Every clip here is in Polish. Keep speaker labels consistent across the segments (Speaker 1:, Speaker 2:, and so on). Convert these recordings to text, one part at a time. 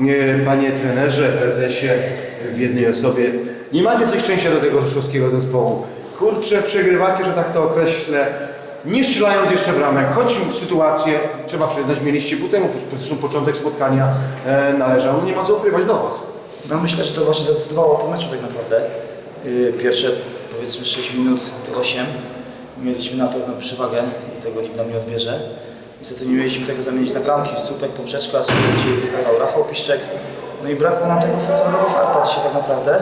Speaker 1: Nie, Panie trenerze, prezesie, w jednej osobie, nie macie coś szczęścia do tego rzeszowskiego zespołu. Kurczę, przegrywacie, że tak to określę, nie strzelając jeszcze bramek. Choć sytuację, trzeba przyznać, mieliście ku temu, zresztą początek spotkania e, należał, nie ma co ukrywać do Was.
Speaker 2: No myślę, że to właśnie zadecydowało o tym meczu tak naprawdę. Yy, Pierwsze powiedzmy 6 minut to 8. Mieliśmy na pewno przewagę i tego nikt nam nie odbierze. Niestety nie mieliśmy tego zamienić na bramki. Słupek, poprzeczka, słupek dzisiaj zagrał Piszczek. No i brakło nam tego futrzalnego farta dzisiaj tak naprawdę.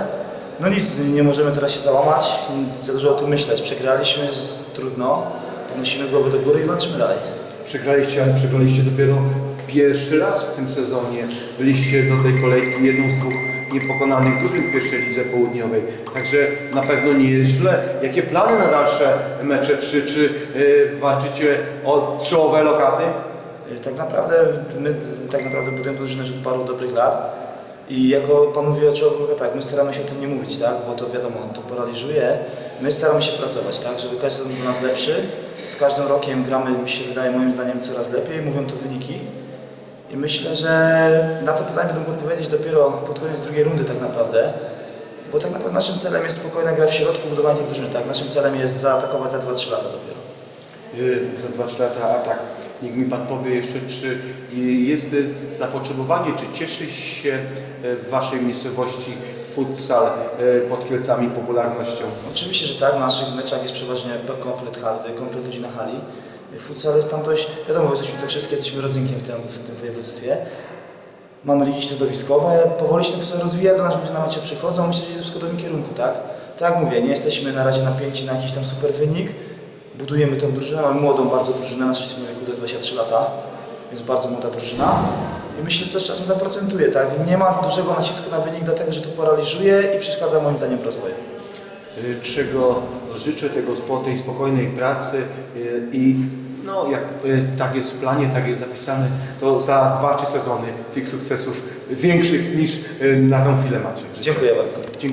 Speaker 2: No nic, nie możemy teraz się załamać, za dużo o tym myśleć. Przegraliśmy, z, trudno, podnosimy głowy do góry i walczymy dalej.
Speaker 1: Przegraliście, ale przegraliście dopiero pierwszy raz w tym sezonie. Byliście do tej kolejki jedną z dwóch niepokonanych drużyn w pierwszej lidze południowej. Także na pewno nie jest źle. Jakie plany na dalsze mecze? Czy, czy yy, walczycie o czołowe lokaty?
Speaker 2: Y, Tak naprawdę my tak naprawdę budujemy drużynę już od paru dobrych lat i jako Pan mówi o człowieku, tak, my staramy się o tym nie mówić, tak, bo to wiadomo, to paraliżuje. My staramy się pracować, tak, żeby każdy był nas lepszy. Z każdym rokiem gramy, mi się wydaje moim zdaniem coraz lepiej, mówią to wyniki. I myślę, że na to pytanie będę mógł odpowiedzieć dopiero pod koniec drugiej rundy tak naprawdę. Bo tak naprawdę naszym celem jest spokojna gra w środku, budowanie drużyny, tak? Naszym celem jest zaatakować za 2-3 lata dopiero.
Speaker 1: Yy, za 2-3 lata atak. Niech mi Pan powie jeszcze, czy yy, jest yy, zapotrzebowanie, czy cieszy się w Waszej miejscowości futsal pod Kielcami popularnością?
Speaker 2: Oczywiście, że tak. W naszych meczach jest przeważnie komplet, hal, komplet ludzi na hali. Futsal jest tam dość, wiadomo, jesteśmy świętokrzyskie, jesteśmy rodzynkiem w tym, w tym województwie. Mamy ligi środowiskowe, powoli się ten futsal rozwija, do nas ludzie na mecze przychodzą, myślę, że idzie wszystko w dobrym kierunku, tak? Tak jak mówię, nie jesteśmy na razie napięci na jakiś tam super wynik, budujemy tę drużynę, mamy młodą bardzo drużynę, na średnim wieku to jest 23 lata, więc bardzo młoda drużyna. I myślę, że to z czasem zaprocentuje, tak? Nie ma dużego nacisku na wynik, dlatego że to paraliżuje i przeszkadza moim zdaniem w rozwoju.
Speaker 1: Y, czego życzę tego tej spokojnej pracy y, i no jak y, tak jest w planie, tak jest zapisane, to za dwa, trzy sezony tych sukcesów większych niż na tą chwilę macie.
Speaker 2: Dziękuję bardzo.